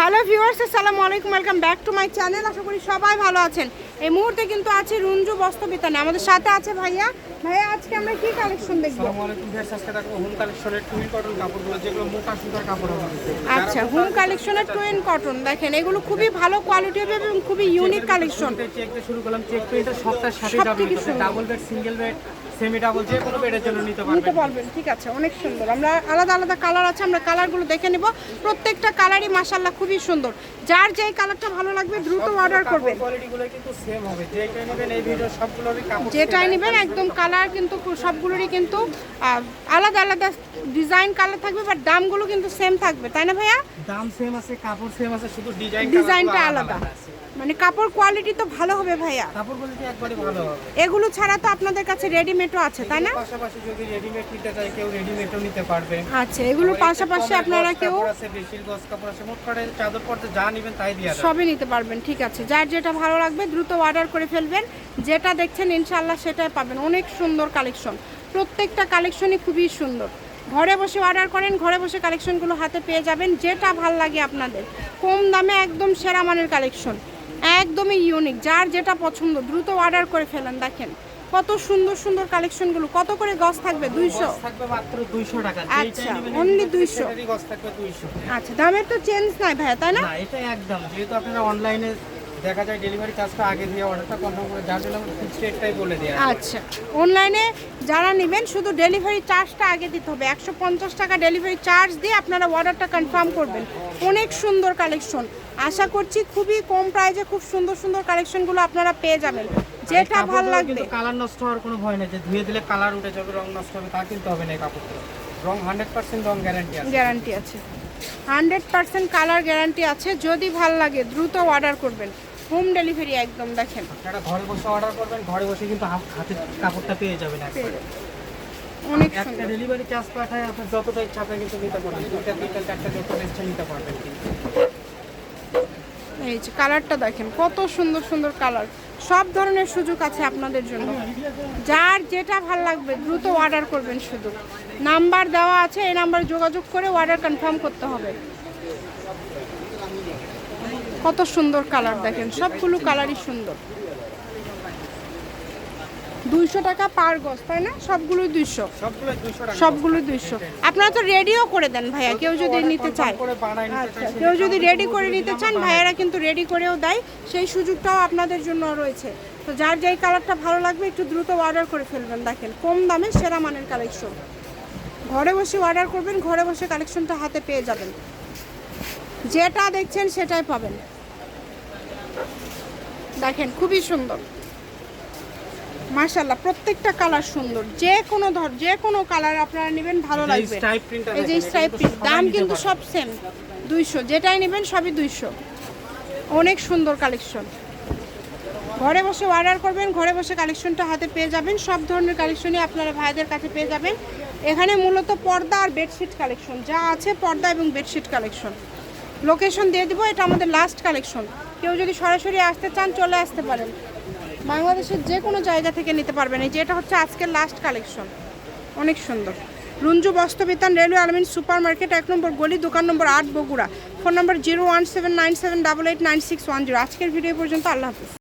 Hello viewers আসসালামু আলাইকুম welcome back to my channel আশা করি সবাই ভালো আছেন। এই মুহূর্তে কিন্তু আছে রুঞ্জু বস্ত্রবিতানে আমাদের সাথে আছে ভাইয়া। ভাইয়া আজকে আমরা কি কালেকশন দেখব? আসসালামু আলাইকুম ভিউয়ার্স আজকে দেখো হোম কালেকশনের টুইন কটন কাপড়গুলো যেগুলো মোটা সুতার কাপড় হবে। আচ্ছা হোম কালেকশনের টুইন কটন দেখেন এগুলো খুবই ভালো কোয়ালিটি হবে এবং খুবই ইউনিক কালেকশন চেক দিয়ে শুরু করলাম চেক প্রিন্টের সবটার সাথে যাবে double bed single bed semi double যে কোনো বেডের জন্য নিতে নিতে পারবেন পারবেন ঠিক আছে অনেক সুন্দর। আমরা আলাদা আলাদা কালার আছে আমরা কালারগুলো দেখে নিব। প্রত্যেকটা কালারই মাসাল্লাহ খুবই সুন্দর। যার যেই কালারটা ভালো লাগবে দ্রুত অর্ডার করবেন। কোয়ালিটিগুলো কিন্তু সেম হবে। যেটা নেবেন এই ভিডিও সবগুলোরই কাপড় যেটাই নেবেন একদম কালার কিন্তু সবগুলোরই কিন্তু আলাদা আলাদা ডিজাইন কালার থাকবে বাট দামগুলো কিন্তু সেম থাকবে তাই না ভাইয়া? দাম সেম আছে কাপড় সেম আছে শুধু ডিজাইন ডিজাইনটা আলাদা মানে কাপড় কোয়ালিটি তো ভালো হবে ভাইয়া। কাপড় কোয়ালিটি একবারে ভালো হবে। এগুলো ছাড়া তো আপনাদের কাছে রেডিমেডও আছে তাই না? পাশাপাশি যদি রেডিমেড নিতে চাই কেউ রেডিমেডও নিতে পারবে। আচ্ছা এগুলোর পাশাপাশি আপনারা কেউ আছে বেশির গজ কাপড় আছে মোট করে চাদর পড়তে যা নেবেন তাই দিয়ে সবই নিতে পারবেন ঠিক আছে। যার যেটা ভালো লাগবে দ্রুত অর্ডার করে ফেলবেন। যেটা দেখছেন ইনশাল্লাহ সেটাই পাবেন। অনেক সুন্দর কালেকশন প্রত্যেকটা কালেকশনই খুবই সুন্দর। ঘরে বসে অর্ডার করেন ঘরে বসে কালেকশনগুলো হাতে পেয়ে যাবেন। যেটা ভালো লাগে আপনাদের। কম দামে একদম সেরা মানের কালেকশন একদমই ইউনিক যার যেটা পছন্দ দ্রুত অর্ডার করে ফেলেন দেখেন। কত সুন্দর সুন্দর কালেকশনগুলো কত করে গস থাকবে? দুইশো। গজ থাকবে মাত্র 200 টাকা। আচ্ছা, যেইটাই নেবেন only এই 200 সেটারই গজ থাকবে 200 আচ্ছা দামের তো চেঞ্জ নাই ভাইয়া তাই না? না এটা একদম যেহেতু আপনারা অনলাইনে দেখা যায় ডেলিভারি চার্জটা আগে দিয়ে অর্ডারটা কনফার্ম করে যার জন্য আমরা ফিক্সড রেটটাই বলে দেয়া আচ্ছা অনলাইনে যারা নেবেন শুধু ডেলিভারি চার্জটা আগে দিতে হবে। একশো পঞ্চাশ টাকা ডেলিভারি চার্জ দিয়ে আপনারা অর্ডারটা কনফার্ম করবেন। অনেক সুন্দর কালেকশন আশা করছি খুবই কম প্রাইসে খুব সুন্দর সুন্দর কালেকশনগুলো আপনারা পেয়ে যাবেন। যেটা ভালো লাগবে। কালার নষ্ট হওয়ার কোনো ভয় নেই। যে ধুয়ে দিলে কালার উঠে যাবে রং নষ্ট হবে তা কিন্তু হবে না কাপড়টা রং হান্ড্রেড পার্সেন্ট রং গ্যারান্টি আছে। গ্যারান্টি আছে। হান্ড্রেড পার্সেন্ট কালার গ্যারান্টি আছে। যদি ভালো লাগে দ্রুত অর্ডার করবেন। হোম ডেলিভারি একদম দেখেন। আপনারা ঘরে বসে অর্ডার করবেন ঘরে বসে কিন্তু হাত- কাপড়টা পেয়ে যাবেন একবারে। অনেক একটা ডেলিভারি চার্জ পাঠায় আপনার যতটা ইচ্ছা আপনি কিন্তু নিতে পারবেন। দুইটা দুইটা চারটা যত ইচ্ছা নিতে পারবেন এই যে কালারটা দেখেন কত সুন্দর সুন্দর কালার সব ধরনের সুযোগ আছে আপনাদের জন্য। যার যেটা ভালো লাগবে দ্রুত অর্ডার করবেন শুধু। নাম্বার দেওয়া আছে এই নাম্বার যোগাযোগ করে অর্ডার কনফার্ম করতে হবে। কত সুন্দর কালার দেখেন সবগুলো কালারই সুন্দর। দুইশো টাকা পার গজ তাই না? সবগুলোই দুইশো। সবগুলো সবগুলো দুইশো। আপনারা তো রেডিও করে দেন ভাইয়া কেউ যদি নিতে চায়। আচ্ছা কেউ যদি রেডি করে নিতে চান ভাইয়ারা কিন্তু রেডি করেও দেয়। সেই সুযোগটাও আপনাদের জন্য রয়েছে। তো যার যেই কালারটা ভালো লাগবে একটু দ্রুত অর্ডার করে ফেলবেন। দেখেন কম দামে সেরা মানের কালেকশন ঘরে বসে অর্ডার করবেন ঘরে বসে কালেকশনটা হাতে পেয়ে যাবেন। যেটা দেখছেন সেটাই পাবেন। দেখেন খুবই সুন্দর। মাশাল্লাহ প্রত্যেকটা কালার সুন্দর। যে কোনো ধর যে কোনো কালার আপনারা নেবেন ভালো লাগবে। এই যে স্ট্রাইপ দাম কিন্তু সব সেম দুইশো। যেটাই নেবেন সবই দুইশো। অনেক সুন্দর কালেকশন। ঘরে বসে অর্ডার করবেন ঘরে বসে কালেকশনটা হাতে পেয়ে যাবেন। সব ধরনের কালেকশনই আপনারা ভাইদের কাছে পেয়ে যাবেন। এখানে মূলত পর্দা আর বেডশিট কালেকশন যা আছে পর্দা এবং বেডশিট কালেকশন লোকেশন দিয়ে দিব এটা আমাদের লাস্ট কালেকশন কেউ যদি সরাসরি আসতে চান, চলে আসতে পারেন। বাংলাদেশের যে কোনো জায়গা থেকে নিতে পারবেন। এই যে এটা হচ্ছে আজকের লাস্ট কালেকশন অনেক সুন্দর। Runju Bastrabitan railway Almin super market এক নম্বর গলি, দোকান নম্বর আট Bogura. Phone number zero one seven nine seven double eight nine six one zero আজকের ভিডিও পর্যন্ত, আল্লাহ হাফিজ।